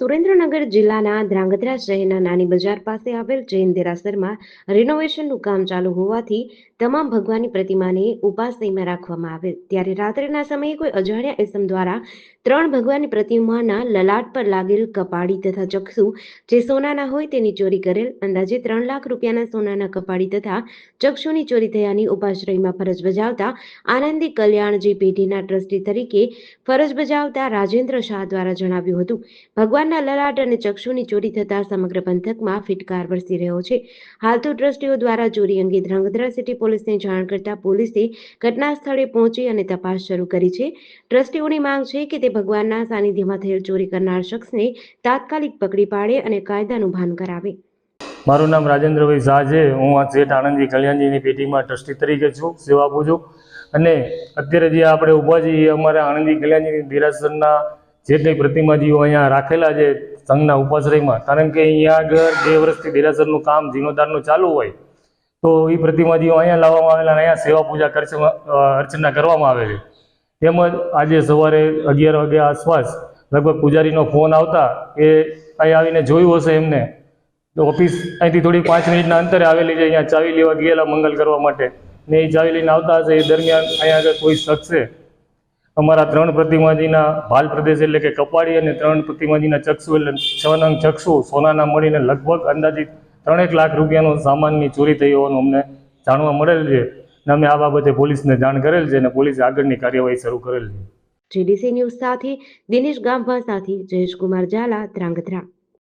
સુરેન્દ્રનગર જિલ્લાના ધ્રાંગધ્રા શહેરના નાની બજાર પાસે આવેલ જૈન દેરાસરમાં રિનોવેશનનું કામ ચાલુ હોવાથી તમામ ભગવાનની પ્રતિમાને ઉપાસનીમાં રાખવામાં આવેલ. ત્યારે રાત્રિના સમયે કોઈ અજાણ્યા એસમ દ્વારા ત્રણ ભગવાનની પ્રતિમાના લલાટ પર લાગેલ કપાડી તથા ચક્ષુ જે સોનાના હોય તેની ચોરી કરેલ, અંદાજે ત્રણ લાખ રૂપિયાના સોનાના કપાડી તથા ચક્ષુની ચોરી થયાની ઉપાશ્રયમાં ફરજ બજાવતા આનંદી કલ્યાણજી પેઢીના ટ્રસ્ટી તરીકે ફરજ બજાવતા રાજેન્દ્ર શાહ દ્વારા જણાવ્યું હતું. ભગવાનના લલાટ અને ચક્ષુની ચોરી થતા સમગ્ર પંથકમાં ફિટકાર વરસી રહ્યો છે. હાલ તો ટ્રસ્ટીઓ દ્વારા ચોરી અંગે ધ્રાંગધ્રા સિટી પોલીસને જાણ કરતા પોલીસે ઘટના સ્થળે પહોંચી અને તપાસ શરૂ કરી છે. ટ્રસ્ટીઓની માંગ છે કે તે ભગવાનના સાનિધ્યમાં થયેલ ચોરી કરનાર શખ્સને તાત્કાલિક પકડી પાડે અને કાયદાનું ભાન કરાવે. મારું નામ રાજેન્દ્રભાઈ ઝા છે હું આ શેઠ આનંદજી કલ્યાણજીની પેટીમાં ટ્રસ્ટી તરીકે છું, સેવા આપું છું. અને અત્યારે જે આપણે ઊભા છીએ અમારા આણંદજી કલ્યાણજીની દેરાસરના જે કંઈ પ્રતિમાજીઓ અહીંયા રાખેલા છે સંઘના ઉપાશ્રયમાં, કારણ કે અહીંયા આગળ બે વર્ષથી દેરાસરનું કામ જીર્ણોદ્ધારનું ચાલુ હોય, તો એ પ્રતિમાજીઓ અહીંયા લાવવામાં આવેલા અને અહીંયા સેવા પૂજા અર્ચના કરવામાં આવે છે. તેમજ આજે સવારે અગિયાર વાગ્યા આસપાસ લગભગ પૂજારીનો ફોન આવતા એ અહીં આવીને જોયું હશે એમને. તો ઓફિસ અહીંથી થોડી પાંચ મિનિટના અંતરે આવેલી છે, અહીંયા ચાવી લેવા ગયેલા મંગલ કરવા માટે. ને એ ચાવી લઈને આવતા હશે, એ દરમિયાન અહીંયા આગળ કોઈ શખ્સે અમારા ત્રણ પ્રતિમાજીના ભાલ પ્રદેશ એટલે કે કપાડી અને ત્રણ પ્રતિમાજીના ચક્ષુ એટલે છ ચક્ષુ સોનાના મળીને લગભગ અંદાજિત ત્રણેક લાખ રૂપિયાનો સામાનની ચોરી થઈ હોવાનું અમને જાણવા મળેલ છે અને અમે આ બાબતે પોલીસને જાણ કરેલ છે અને પોલીસે આગળની કાર્યવાહી શરૂ કરેલ છે. જીડીસી ન્યૂઝ સાથે દિનેશ ગામભા સાથે જયેશકુમાર ઝાલા ધ્રાંગધ્રા.